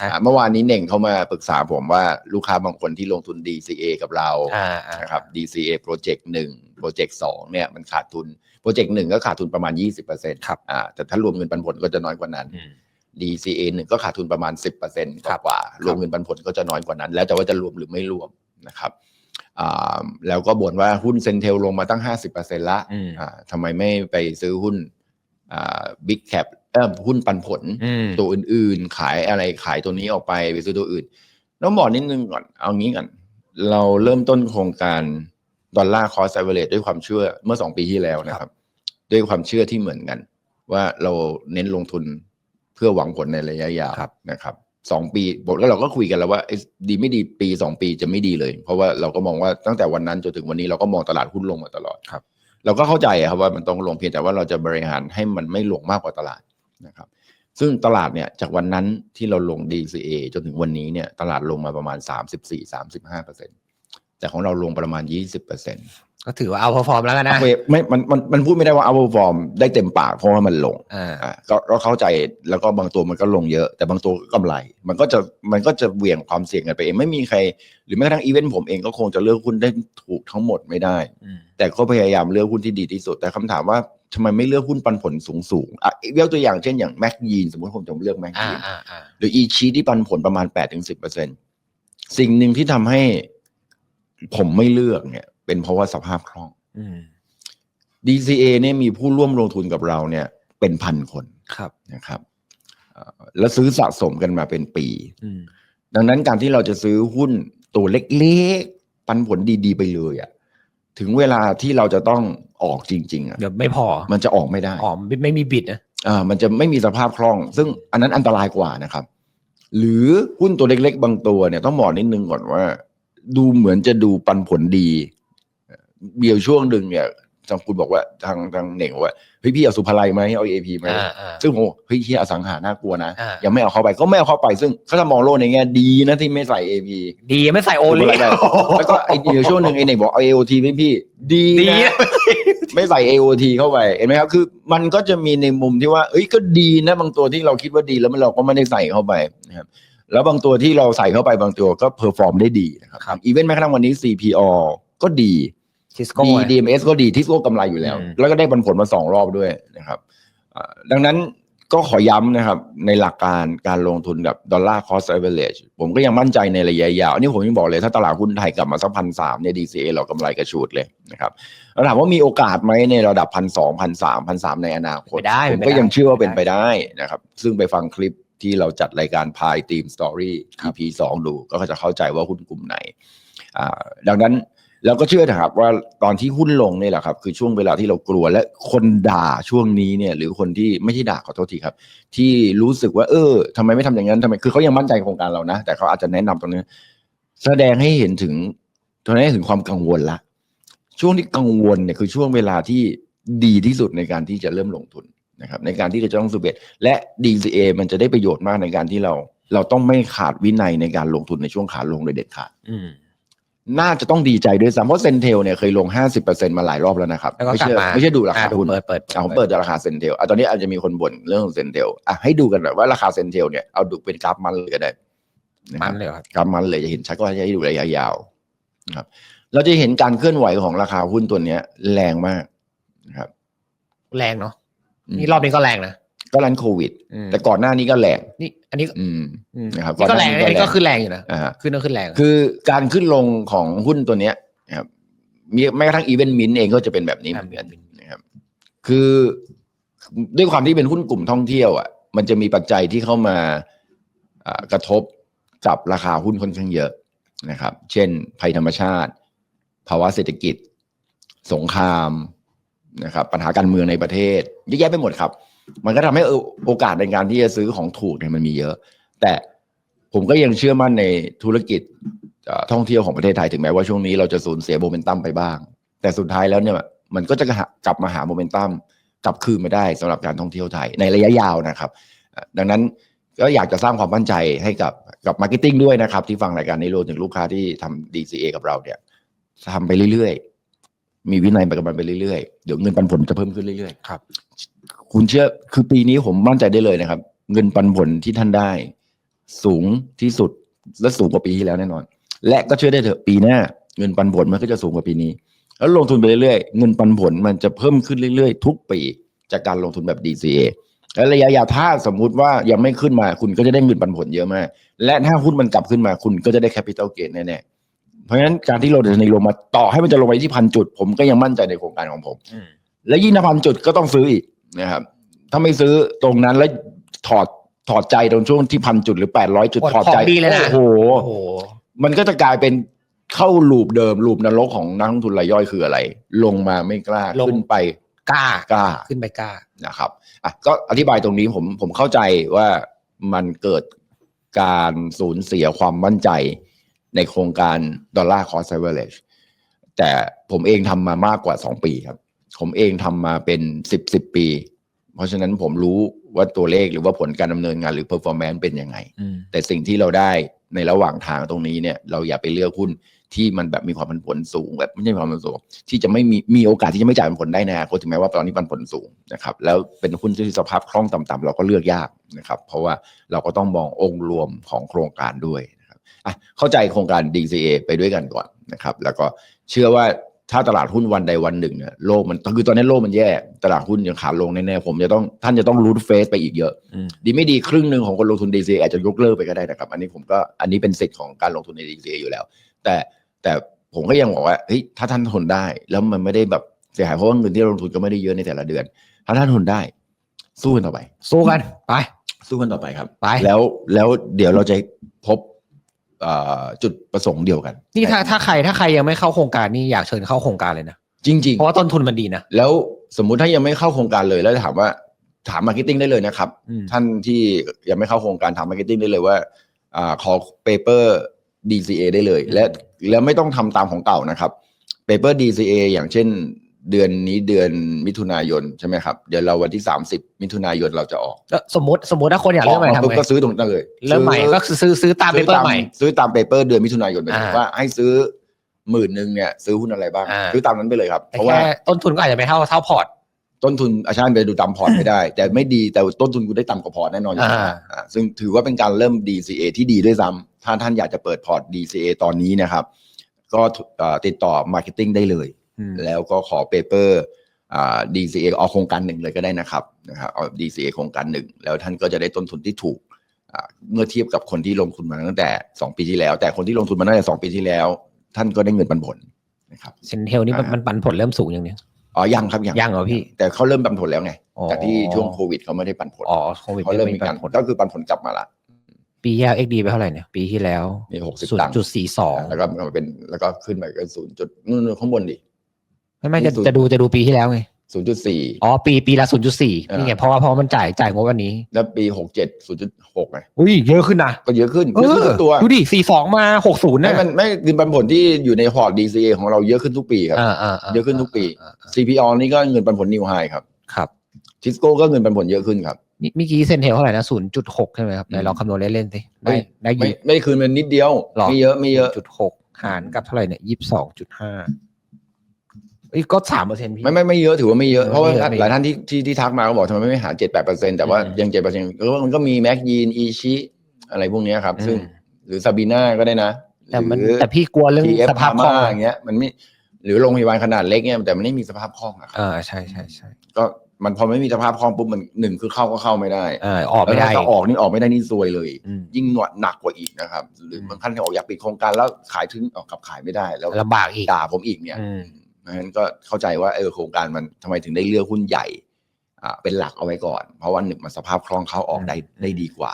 อะอะเมื่อวานนี้เน่งเขามาปรึกษาผมว่าลูกค้าบางคนที่ลงทุน DCA กับเราอ่าอ่านะครับ DCA โปรเจกต์หนึ่งโปรเจกต์สองเนี่ยมันขาดทุนโปรเจกต์หนึ่งก็ขาดทุนประมาณ 20%ครับอ่าแต่ถ้ารวมเงินปันผลก็จะน้อยกว่านั้นอืม DCA หนึ่งก็ขาดทุนประมาณ 10%กครัว่าบกว่าครับรวมเงินปันผลก็จะน้อยกว่านั้น แล้วแต่ว่าจะรวมหรือไม่รวมนะครับอ่าแล้วก็บ่นว่าหุ้นเซนเทลลงมาตั้ง 50%ละอืมอ่าทำไมไม่ไปซื้อหุ้นอ่า บิ๊กแคปเออหุ้นปันผลอืมตัวอื่นๆ ขายอะไรขายตัวนี้ออกไปไปซื้อตัวอื่น ต้องบอกนิดนึงก่อน เอางี้ก่อน เราเริ่มต้นโครงการดอลลาร์คอสไอเวอเรด้วยความเชื่อเมื่อสองปีที่แล้วนะครับ ด้วยความเชื่อที่เหมือนกัน ว่าเราเน้นลงทุนเพื่อหวังผลในระยะยาวครับนะครับสองปีบอกแล้วเราก็คุยกันแล้วว่าเอ๊ะดีไม่ดีปีสองปีจะไม่ดีเลย เพราะว่าเราก็มองว่าตั้งแต่วันนั้นจนถึงวันนี้เราก็มองตลาดหุ้นลงมาตลอดครับ เราก็เข้าใจครับว่ามันต้องลงเพียงแต่ว่าเราจะบริหารให้มันไม่ลงมากกว่าตลาดนะครับ ซึ่งตลาดเนี่ยจากวันนั้นที่เราลง DCA จนถึงวันนี้เนี่ยตลาดลงมาประมาณ 34-35เปอร์เซ็นแต่ของเราลงประมาณ 20เปอร์เซ็นต์ ก็ถือว่าเอาพอฟอร์มแล้วกันนะไม่มันมันมันพูดไม่ได้ว่าเอาฟอร์มได้เต็มปากเพราะว่ามันลงอ่าอะก็ก็เข้าใจแล้วก็บางตัวมันก็ลงเยอะ แต่บางตัวก็กำไร มันก็จะมันก็จะเหวี่ยงความเสี่ยงกันไปเองไม่มีใคร หรือแม้กระทั่งอีเวนต์ผมเองก็คงจะเลือกหุ้นได้ถูกทั้งหมดไม่ได้อืมแต่ก็พยายามเลือกหุ้นที่ดีที่สุด แต่คำถามว่าทำไมไม่เลือกหุ้นปันผลสูงสูงๆอะยกตัวอย่างเช่นอย่างแม็กยีนสมมติผมจะเลือกแม็กอ่ายีนอ่าอ่าหรืออีชีที่ปันผลประมาณ8ปถึงสิสิ่งหนึ่งที่ทำให้ผมไม่เลือกเนี่ย เป็นเพราะว่าสภาพคล่องอืม DCA เนี่ยมีผู้ร่วมลงทุนกับเราเนี่ยเป็นพันคนครับนะครับเอ่อแล้วซื้อสะสมกันมาเป็นปีอืมดังนั้นการที่เราจะซื้อหุ้นตัวเล็กๆ ปันผลดีๆ ไปเลยอะถึงเวลาที่เราจะต้องออกจริง ๆอะเดี๋ยวไม่พอ มันจะออกไม่ได้อ๋อไม่ไม่มีบิดนะอ่ามันจะไม่มีสภาพคล่อง ซึ่งอันนั้นอันตรายกว่านะครับ หรือหุ้นตัวเล็กๆ บางตัวเนี่ยต้องบอกนิดนึงก่อนว่า ดูเหมือนจะดูปันผลดี เบียวช่วงหนึ่งเนี่ยทางคุณบอกว่าทางทางเหน่งบอกว่าเฮ้ยพี่เอาสุภาลัยไหมเอาเอพีไหมอ่าอ่า ซึ่งผมบอกเฮ้ยเฮียอสังหาน่ากลัวนะอ่ายังไม่เอาเข้าไปก็ไม่เอาเข้าไป ซึ่งเขาจะมองโลกในแง่ดีนะที่ไม่ใส่เอพี ดีไม่ใส่โอลิไม่ได้แล้วก็ไอเดียวช่วงหนึ่งไอเหน่งบอกเอาเอโอทีไหมพี่ ดีดีนะ ไม่ใส่ AOT เข้าไปเห็นไหมครับคือมันก็จะมีในมุมที่ว่า เอ้ยก็ดีนะบางตัวที่เราคิดว่าดีแล้วมันเราก็ไม่ได้ใส่เข้าไปนะครับแล้วบางตัวที่เราใส่เข้าไปบางตัวก็เพอร์ฟอร์มได้ดีนะครับครับ อีเวนต์แม้กระทั่งวันนี้ CPO ก็ดี ทิสโก้ดี DMS ก็ดีทิสโก้กำไรอยู่แล้ว อืม แล้วก็ได้ปันผลมาสองรอบด้วยนะครับอ่าดังนั้นก็ขอย้ำนะครับ ในหลักการการลงทุนกับดอลลาร์คอส a อเวอเรจผมก็ยังมั่นใจในระยะยาวอันนี้ผมยังบอกเลยถ้าตลาดหุ้นไทยกลับมาสักพันสามเนี่ย DCA เรากำไรกระชูดเลยนะครับแล้วถามว่ามีโอกาสไหมในระดับพันสองพันสามพันสามในอนาคตไม่ได้ผมไม่ก็ได้ยังเชื่อว่าเป็นไปได้นะครับ ซึ่งไปฟังคลิปที่เราจัดรายการพายทีมสตอรี่ EP สองดูก็จะเข้าใจว่าหุ้นกลุ่มไหนอ่าดังนั้น เราก็เชื่อนะครับว่าตอนที่หุ้นลงนี่แหละครับคือช่วงเวลาที่เรากลัวและคนด่าช่วงนี้เนี่ย หรือคนที่ไม่ใช่ด่าขอโทษทีครับ ที่รู้สึกว่า เออทำไมไม่ทำอย่างนั้นทำไมคือเขายังมั่นใจโครงการเรานะ แต่เขาอาจจะแนะนำตรงนี้ แสดงให้เห็นถึงตอนนี้ถึงความกังวลละช่วงที่กังวลเนี่ยคือช่วงเวลาที่ดีที่สุดในการที่จะเริ่มลงทุนนะครับ ในการที่จะต้องสูเบตและ DCA มันจะได้ประโยชน์มากในการที่เรา เราต้องไม่ขาดวินัยในการลงทุนในช่วงขาลงโดยเด็ดขาด อืม น่าจะต้องดีใจด้วยซ้ำเพราะเซนเทลเนี่ยเคยลง 50%มาหลายรอบแล้วนะครับ แล้วก็ไม่กลับใช่มาไม่ใช่ดูราอ่าคาดูหุ้นเปิดเปิดอะผมเปิดจากราคาเซนเทลอะตอนนี้อาจจะมีคนบ่นเรื่องของเซนเทลอะให้ดูกันหน่อยว่าราคาเซนเทลเนี่ยเอาดูเป็นกราฟมันเลยก็ได้นะคมัรับ นเลยเหรอครับกราฟมันเลยจะเห็นชัดก็ให้ดูระยะยาวนะครับ เราจะเห็นการเคลื่อนไหวของราคาหุ้นตัวเนี้ย แรงมากนะครับแรงเนาะมนี่รอบนี้ก็แรงนะก็รันโควิด อืมแต่ก่อนหน้านี้ก็แรง นี่ อันนี้อืมอืมนะครับนี่ก็แรงก่อนหน้านี้ก็อันนี้ก็แรงขึ้นแรงอยู่นะอ่าฮะขึ้นก็ขึ้นแรง คือการขึ้นลงของหุ้นตัวเนี้ยนะครับมีแม้กระทั่งอีเวนต์มินเองก็จะเป็นแบบนี้เหมือนกันนะครับ คือด้วยความที่เป็นหุ้นกลุ่มท่องเที่ยวอะ มันจะมีปัจจัยที่เข้ามาอ่ากระทบกับราคาหุ้นค่อนข้างเยอะนะครับ เช่น ภัยธรรมชาติ ภาวะเศรษฐกิจ สงครามนะครับ ปัญหาการเมืองในประเทศเยอะแยะไปหมดครับ มันก็ทำให้โอกาสในการที่จะซื้อของถูกเนี่ยมันมีเยอะ แต่ผมก็ยังเชื่อมั่นในธุรกิจท่องเที่ยวของประเทศไทยถึงแม้ว่าช่วงนี้เราจะสูญเสียโมเมนตัมไปบ้าง แต่สุดท้ายแล้วเนี่ยมันก็จะกลับมาหาโมเมนตัมกลับคืนมาได้สำหรับการท่องเที่ยวไทยในระยะยาวนะครับ ดังนั้นก็อยากจะสร้างความมั่นใจให้กับกับมาร์เก็ตติ้งด้วยนะครับ ที่ฟังรายการนี้รวมถึงลูกค้าที่ทำ DCA กับเราเนี่ยทำไปเรื่อยๆ มีวินัยไปกับมันไปเรื่อยๆ เดี๋ยวเงินปันผลจะเพิ่มขึ้นเรื่อยๆ ครับ คุณเชื่อคือปีนี้ผมมั่นใจได้เลยนะครับ เงินปันผลที่ท่านได้ สูงที่สุดและสูงกว่าปีที่แล้วแน่นอน และก็เชื่อได้เถอะปีหน้า เงินปันผลมันก็จะสูงกว่าปีนี้ แล้วลงทุนไปเรื่อยๆเงินปันผลมันจะเพิ่มขึ้นเรื่อยๆ ทุกปีจากการลงทุนแบบ DCA และระยะยาวถ้าสมมุติว่ายังไม่ขึ้นมาคุณก็จะได้เงินปันผลเยอะมาก และถ้าหุ้นมันกลับขึ้นมาคุณก็จะได้แคปิตอลเกนแน่ๆเพราะฉะนั้นการที่เราเดินในลงมาต่อให้มันจะลงไปที่พันจุด ผมก็ยังมั่นใจในโครงการของผมอืมและยิ่งถ้าพันจุดก็ต้องซื้ออีก นะครับถ้าไม่ซื้อตรงนั้นแล้วถอดถอดใจตรงช่วงที่พันจุดหรือแปดร้อยจุดกดถอดใจของดีเลยนะโอ้โหโอ้โหมันก็จะกลายเป็นเข้าลูปเดิมลูปนรกของนักลงทุนรายย่อยคืออะไร ลงมาไม่กล้าลงขึ้นไปกล้ากล้าขึ้นไปกล้านะครับอะก็อธิบายตรงนี้ผมผมเข้าใจว่ามันเกิดการสูญเสียความมั่นใจในโครงการดอลลาร์คอสไซเวอร์เลชแต่ผมเองทำมามากกว่าสองปีครับ ผมเองทำมาเป็นสิบสิบปี เพราะฉะนั้นผมรู้ว่าตัวเลขหรือว่าผลการดำเนินงานหรือ performance เป็นยังไงอืมแต่สิ่งที่เราได้ในระหว่างทางตรงนี้เนี่ย เราอย่าไปเลือกหุ้นที่มันแบบมีความผันผวนสูงแบบไม่ใช่ความผันผวนสูงที่จะไม่มีมีโอกาสที่จะไม่จ่ายผลได้ในอนาคตถึงแม้ว่าตอนนี้ปันผลสูงนะครับแล้วเป็นหุ้นที่สภาพคล่องต่ำๆเราก็เลือกยากนะครับ เพราะว่าเราก็ต้องมององค์รวมของโครงการด้วยนะครับอะเข้าใจโครงการ DCA ไปด้วยกันก่อนนะครับ แล้วก็เชื่อว่า ถ้าตลาดหุ้นวันใดวันหนึ่งเนี่ยโลกมันคือตอนนี้โลกมันแย่ตลาดหุ้นยังขาลงแน่ๆผมจะต้องท่านจะต้องรูทเฟสไปอีกเยอะอืมดีไม่ดีครึ่งหนึ่งของคนลงทุน DCA อาจจะยกเลิกไปก็ได้นะครับ อันนี้ผมก็อันนี้เป็นสิทธิ์ของการลงทุนใน DCA อยู่แล้ว แต่แต่ผมก็ยังบอกว่าเฮ้ยถ้าท่านทนได้ แล้วมันไม่ได้แบบเสียหายเพราะว่าเงินที่เราลงทุนก็ไม่ได้เยอะในแต่ละเดือน ถ้าท่านทนได้ สู้กันต่อไป สู้กันไป สู้กันต่อไปครับไปแล้วแล้วเดี๋ยวเราจะพบเอ่อ จุดประสงค์เดียวกัน นี่ถ้าถ้าใครถ้าใครยังไม่เข้าโครงการนี่อยากเชิญเข้าโครงการเลยนะจริงเพราะว่าต้นทุนมันดีนะๆแล้วสมมุติถ้ายังไม่เข้าโครงการเลยแล้วถามว่าถามมาร์เก็ตติ้งได้เลยนะครับ อืม ท่านที่ยังไม่เข้าโครงการทำมาร์เก็ตติ้งได้เลยว่าอ่าขอเปเปอร์ DCA ได้เลย และแล้วไม่ต้องทำตามของเก่านะครับเปเปอร์ DCA อย่างเช่น เดือนนี้เดือนมิถุนายนใช่ไหมครับเดี๋ยวเราวันที่30มิถุนายนเราจะออกแล้วสมมติสมมติถ้าคนอยากเริ่มใหม่ออกทำปุ๊บไงก็ซื้อตรงนั้นเลยเริ่มใหม่ก็คือซื้อซื้อตามเปเปอร์ใหม่ ซื้อตามเปเปอร์เดือนมิถุนายนไปเลยอ่าว่าให้ซื้อหมื่นหนึ่งเนี่ยซื้อหุ้นอะไรบ้างอ่า ซื้อตามนั้นไปเลยครับ แต่เพราะว่าแค่ต้นทุนก็อาจจะไม่เท่าเท่าพอร์ต ต้นทุนอาชาญไปดูตามพอร์ตไม่ได้ แต่ไม่ดีแต่ต้นทุนกูได้ต่ำกว่าพอร์ตแน่นอนอยู่แล้วอ่า อ่าซึ่งถือว่าเป็นการเริ่ม DCA ที่ดีด้วยซ้ำถ้าท่านอยากจะเปิดพอร์ต DCA ตอนนี้นะครับ ก็เอ่อติดต่อ Marketing ได้เลยอืม แล้วก็ขอเปเปอร์อ่า DCA เอาโครงการหนึ่งเลยก็ได้นะครับนะครับเอา DCA โครงการหนึ่งแล้วท่านก็จะได้ต้นทุนที่ถูกอ่าเมื่อเทียบกับคนที่ลงทุนมาตั้งแต่ 2 ปีที่แล้ว แต่คนที่ลงทุนมาตั้งแต่2ปีที่แล้ว ท่านก็ได้เงินปันผลนะครับเซนเทลนี่มันอ่ามัมันปันผลเริ่มสูงอย่างเนี้ยอ๋อยังครับยังยังเหรอพี่ แต่เขาเริ่มปันผลแล้วไงอ๋อจากที่ช่วงโควิดเขาไม่ได้ปันผลอ๋อโควิดเขาเริ่มไม่มีปักานรผลก็คือปันผลกลับมาละปีที่แล้วเอ็กดีไปเท่าไหร่เนี่ยปีที่แล้วมีหกสิบศูนตังย์ค์จุดสี่สองแล้วก็มาเป็นแล้วก็ขึ้นไปก็ศูนย์จุดนู่นๆข้างบนดิ ไม่ไม่จะศูนย์จะดูจะดูปีที่แล้วไงศูนย์จุดสี่อ๋อปีปีละศูนย์จุดสี่อ่านี่นี่ไงเพราะว่าเพราะว่ามันจ่ายจ่ายงบวันนี้ แล้วปีหกเจ็ดศูนย์จุดหกไงอุ้ยเยอะขึ้นนะก็เยอะขึ้นเอเยอะขึ้นอทุกตัวดูดิสี่สองมาหกศูนย์ไม่นะมันไม่เงินปันผลที่อยู่ในพอร์ต DCA ของเราเยอะขึ้นทุกปีครับอ่าอ่าาเยอะขึ้นทุกปีอ่าอ่า CPO นี่ก็เงินปันผลนิวไฮครับครับทิสโก้ก็เงินปันผลเยอะขึ้นครับนี่เมื่อกี้เซนเทลเท่าไหร่นะศูนย์จุดหกใช่ไหมครับไหนอืมลองคำนวณเล่นๆสิเฮ้ได้ยได้ไม่ยี่ไม่ได้คืนมันนิดเดียวหรอไม่เยอะไม่เยอะจุดหกหารกับเท่าไหร่เนี่ยยี่สิบสองจุดห้า อีกก็สามเปอร์เซ็นต์พี่ ไม่ไม่ไม่เยอะถือว่าไม่เยอะเออเพราะว่าไม่เยอะไม่เยอะหลายท่านที่ที่ที่ทักมาก็บอกทำไมไม่หาเจ็ดแปดเปอร์เซ็นแต่ว่าอืมยังเจ็ดเปอร์เซ็นต์มันก็มีแม็กยีนอีชิอะไรพวกเนี้ยครับ ซึ่ง อืม หรือซาบีน่าก็ได้นะแต่มันหรือ แต่พี่กลัวเรื่องทีเอฟสภาพคล่องอย่างเงี้ยมันไม่หรือโรงพยาบาลขนาดเล็กเนี่ยแต่มันไม่มีสภาพคล่องอะครับอ่าใช่ใช่ใช่ก็มันพอไม่มีสภาพคล่องปุ๊บมันหนึ่งคือเข้าก็เข้าไม่ได้อ่าออกไม่ได้แล้วถ้าออกนี่ออกไม่ได้นี่ซวยเลย อืม ยิ่งหนวดหนักกว่าอีกนะครับ หรืออืมบางท่านออกอยากปิดโครงการแล้วขายถึงออกขับขายไม่ได้แล้วลำบากอีก ด่าผมอีกเนี่ย อืม เพราะฉะนั้นก็เข้าใจว่าเออโครงการมันทำไมถึงได้เลือกหุ้นใหญ่อ่าเป็นหลักเอาไว้ก่อน เพราะว่าหนึ่งมันสภาพคล่องเข้าออกได้อืมได้ดีกว่า